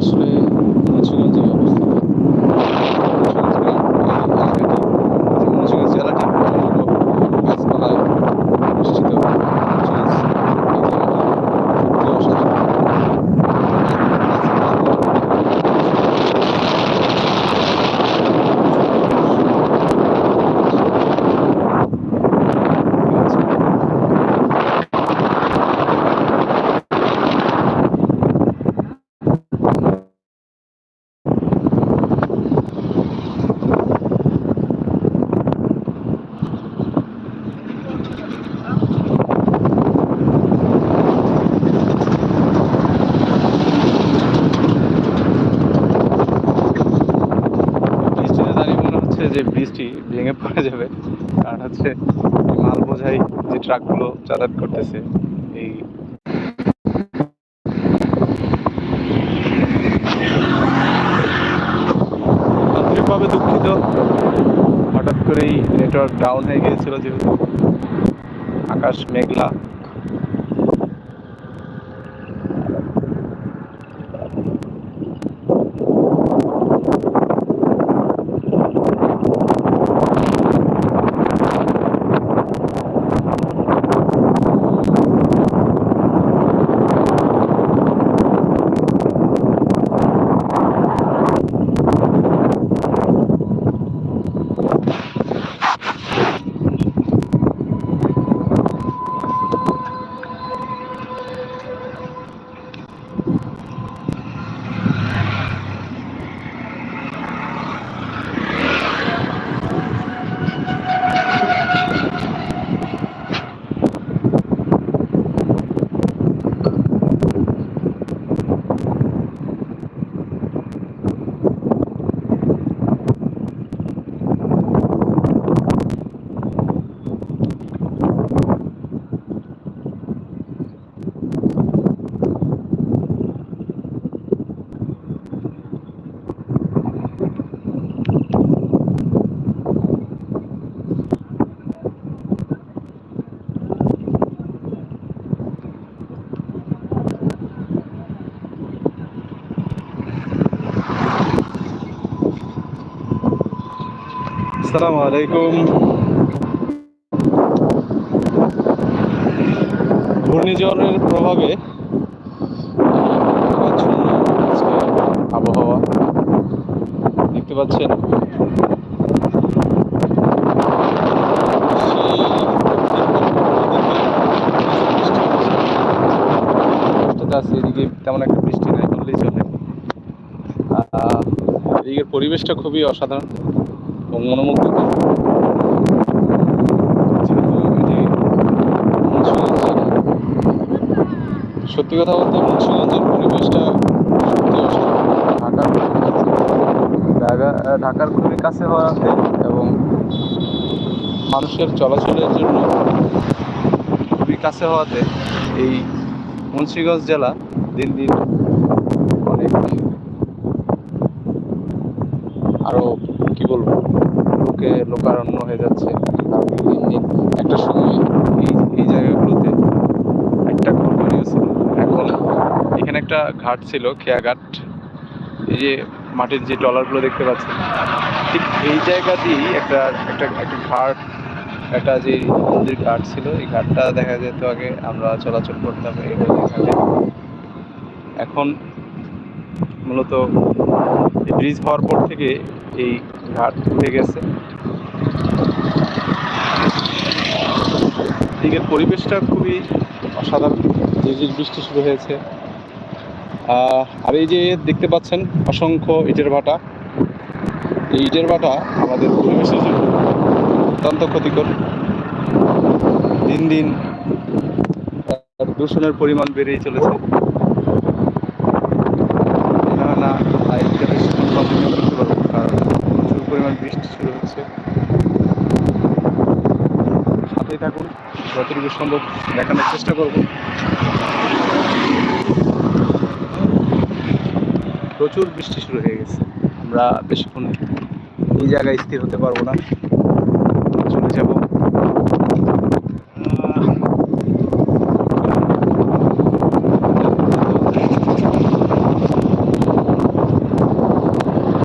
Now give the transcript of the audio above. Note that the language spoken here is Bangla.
আসলে হচ্ছে যে ব্রিজটি ভেঙে পড়ে যাবে। কারণ হচ্ছে মাল বোঝাই যে ট্রাকগুলো যাতায়াত করতেছে এই আন্তরিকভাবে দুঃখিত। হঠাৎ করেই নেটওয়ার্ক ডাউন হয়ে গিয়েছিল যেহেতু আকাশ মেঘলা। আসসালামু আলাইকুম। ঘূর্ণিঝড়ের প্রভাবে আবহাওয়া দেখতে পাচ্ছেন? এদিকে তেমন একটা বৃষ্টি নাই, বললেই চলে। এদিকের পরিবেশটা খুবই অসাধারণ। এবং মনোমুগ্ধকর। সত্যি কথা বলতে মুন্সিগঞ্জের পরিবেশটা সত্যি ঢাকার খুবই কাছে হওয়াতে এবং মানুষের চলাচলের জন্য খুবই কাছে হওয়াতে এই মুন্সিগঞ্জ জেলা দিন দিন অনেক আরও কি বলব লোকে লোকারণ্য হয়ে যাচ্ছে। একটা সময় এই জায়গাগুলোতে একটা ঘরবাড়িও ছিল এখন এখানে একটা ঘাট ছিল, খেয়া ঘাট। এই যে মাটির যে ট্রলারগুলো দেখতে পাচ্ছেন, ঠিক এই জায়গা দিয়েই একটা একটা একটা ঘাট, একটা যে নদীর ঘাট ছিল, এই ঘাটটা দেখা যেত আগে আমরা চলাচল করতাম এখন মূলত ব্রিজ হওয়ার পর থেকে এই ঘাট উঠে গেছে। এদিকের পরিবেশটা খুবই অসাধারণ। ঝিরঝির বৃষ্টি শুরু হয়েছে। আর এই যে দেখতে পাচ্ছেন অসংখ্য ইটের ভাটা। এই ইটের ভাটা আমাদের পরিবেশের জন্য অত্যন্ত ক্ষতিকর। দিন দিন দূষণের পরিমাণ বেড়েই চলেছে। না না লাইটটা কন্টিনিউ করতে পারব কারণ প্রচুর পরিমাণ বৃষ্টি শুরু হচ্ছে। সাথেই থাকুন, যতটুকু সম্ভব দেখানোর চেষ্টা করব। প্রচুর বৃষ্টি শুরু হয়ে গেছে, আমরা বেশিক্ষণ এই জায়গায় স্থির হতে পারব না। চলে যাব।